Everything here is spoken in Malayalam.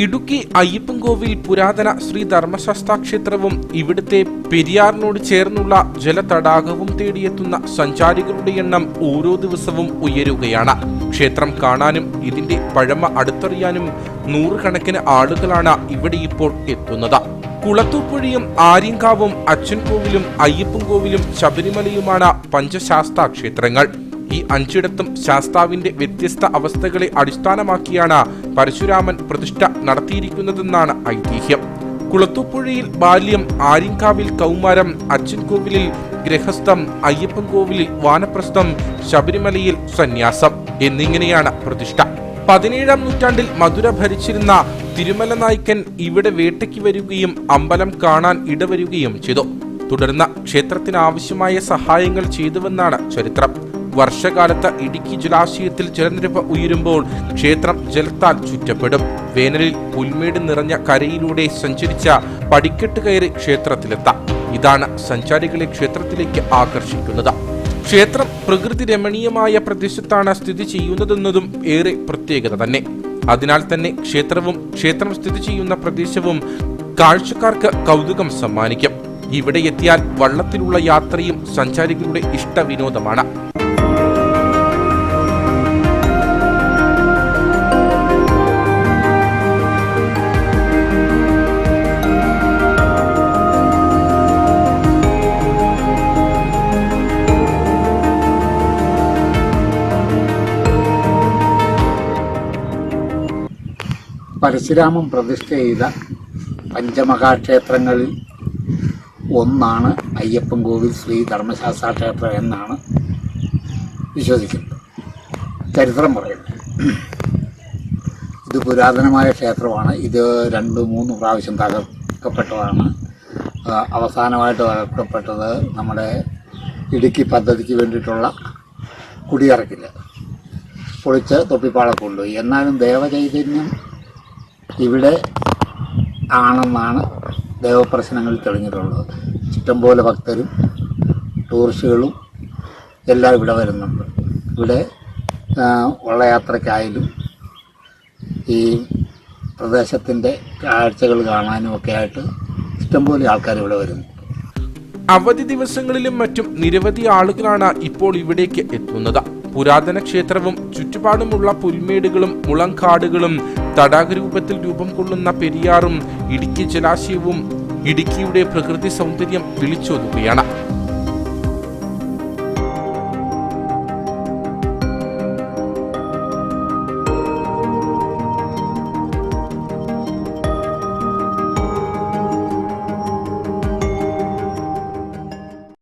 ഇടുക്കി അയ്യപ്പൻകോവിൽ പുരാതന ശ്രീ ധർമ്മശാസ്ത്ര ക്ഷേത്രവും ഇവിടുത്തെ പെരിയാറിനോട് ചേർന്നുള്ള ജലതടാകവും തേടിയെത്തുന്ന സഞ്ചാരികളുടെ എണ്ണം ഓരോ ദിവസവും ഉയരുകയാണ്. ക്ഷേത്രം കാണാനും ഇതിന്റെ പഴമ അടുത്തറിയാനും നൂറുകണക്കിന് ആളുകളാണ് ഇവിടെ ഇപ്പോൾ എത്തുന്നത്. കുളത്തൂപ്പുഴയും ആര്യങ്കാവും അച്ഛൻകോവിലും അയ്യപ്പൻകോവിലും ശബരിമലയുമാണ് പഞ്ചശാസ്താ ക്ഷേത്രങ്ങൾ ഈ അഞ്ചിടത്തും ശാസ്താവിന്റെ വ്യത്യസ്ത അവസ്ഥകളെ അടിസ്ഥാനമാക്കിയാണ് പരശുരാമൻ പ്രതിഷ്ഠ നടത്തിയിരിക്കുന്നതെന്നാണ് ഐതിഹ്യം. കുളത്തൂപ്പുഴയിൽ ബാല്യം ആര്യങ്കാവിൽ കൗമാരം അച്ഛൻകോവിലിൽ ഗൃഹസ്ഥം അയ്യപ്പൻകോവിലിൽ വാനപ്രസ്ഥം ശബരിമലയിൽ സന്യാസം എന്നിങ്ങനെയാണ് പ്രതിഷ്ഠ. പതിനേഴാം നൂറ്റാണ്ടിൽ മധുര ഭരിച്ചിരുന്ന തിരുമല നായ്ക്കൻ ഇവിടെ വേട്ടയ്ക്ക് വരികയും അമ്പലം കാണാൻ ഇടവരികയും ചെയ്തു. തുടർന്ന് ക്ഷേത്രത്തിന് ആവശ്യമായ സഹായങ്ങൾ ചെയ്തുവെന്നാണ് ചരിത്രം. വർഷകാലത്ത് ഇടുക്കി ജലാശയത്തിൽ ജലനിരപ്പ് ഉയരുമ്പോൾ ക്ഷേത്രം ജലത്താൽ ചുറ്റപ്പെടും. വേനലിൽ പുൽമേട് നിറഞ്ഞ കരയിലൂടെ സഞ്ചരിച്ച പടിക്കെട്ട് കയറി ക്ഷേത്രത്തിലെത്താം. ഇതാണ് സഞ്ചാരികളെ ക്ഷേത്രത്തിലേക്ക് ആകർഷിക്കുന്നത്. ക്ഷേത്രം പ്രകൃതി രമണീയമായ പ്രദേശത്താണ് സ്ഥിതി ചെയ്യുന്നതെന്നതും ഏറെ പ്രത്യേകത തന്നെ. അതിനാൽ തന്നെ ക്ഷേത്രവും ക്ഷേത്രം സ്ഥിതി ചെയ്യുന്ന പ്രദേശവും കാഴ്ചക്കാർക്ക് കൗതുകം സമ്മാനിക്കും. ഇവിടെ എത്തിയാൽ വള്ളത്തിലുള്ള യാത്രയും സഞ്ചാരികളുടെ ഇഷ്ടവിനോദമാണ്. പരശുരാമൻ പ്രതിഷ്ഠ ചെയ്ത പഞ്ചമഹാക്ഷേത്രങ്ങളിൽ ഒന്നാണ് അയ്യപ്പൻ കോവിൽ ശ്രീ ധർമ്മശാസ്ത്ര ക്ഷേത്രം എന്നാണ് വിശ്വസിക്കുന്നത്. ചരിത്രം പറയുന്നത് ഇത് പുരാതനമായ ക്ഷേത്രമാണ്. ഇത് രണ്ട് മൂന്ന് പ്രാവശ്യം തകർക്കപ്പെട്ടതാണ്. അവസാനമായിട്ട് തകർക്കപ്പെട്ടത് നമ്മുടെ ഇടുക്കി പദ്ധതിക്ക് വേണ്ടിയിട്ടുള്ള കുടിയിറക്കില്ല പൊളിച്ച് തൊപ്പിപ്പാളൊക്കെ കൊണ്ടുപോയി. എന്നാലും ദേവചൈതന്യം ഇവിടെ ആണെന്നാണ് ദേവപ്രശ്നങ്ങൾ തെളിഞ്ഞിട്ടുള്ളത്. ഇഷ്ടംപോലെ ഭക്തരും ടൂറിസ്റ്റുകളും എല്ലാം ഇവിടെ വരുന്നുണ്ട്. ഇവിടെ ഉള്ള വള്ളയാത്രയ്ക്കായാലും ഈ പ്രദേശത്തിന്റെ കാഴ്ചകൾ കാണാനും ഒക്കെ ആയിട്ട് ഇഷ്ടംപോലെ ആൾക്കാർ ഇവിടെ വരുന്നു. അവധി ദിവസങ്ങളിലും മറ്റും നിരവധി ആളുകളാണ് ഇപ്പോൾ ഇവിടേക്ക് എത്തുന്നത്. പുരാതന ക്ഷേത്രവും ചുറ്റുപാടുമുള്ള പുൽമേടുകളും മുളങ്കാടുകളും തടാക രൂപത്തിൽ രൂപം കൊള്ളുന്ന പെരിയാറും ഇടുക്കി ജലാശയവും ഇടുക്കിയുടെ പ്രകൃതി സൗന്ദര്യം വിളിച്ചോതുകയാണ്.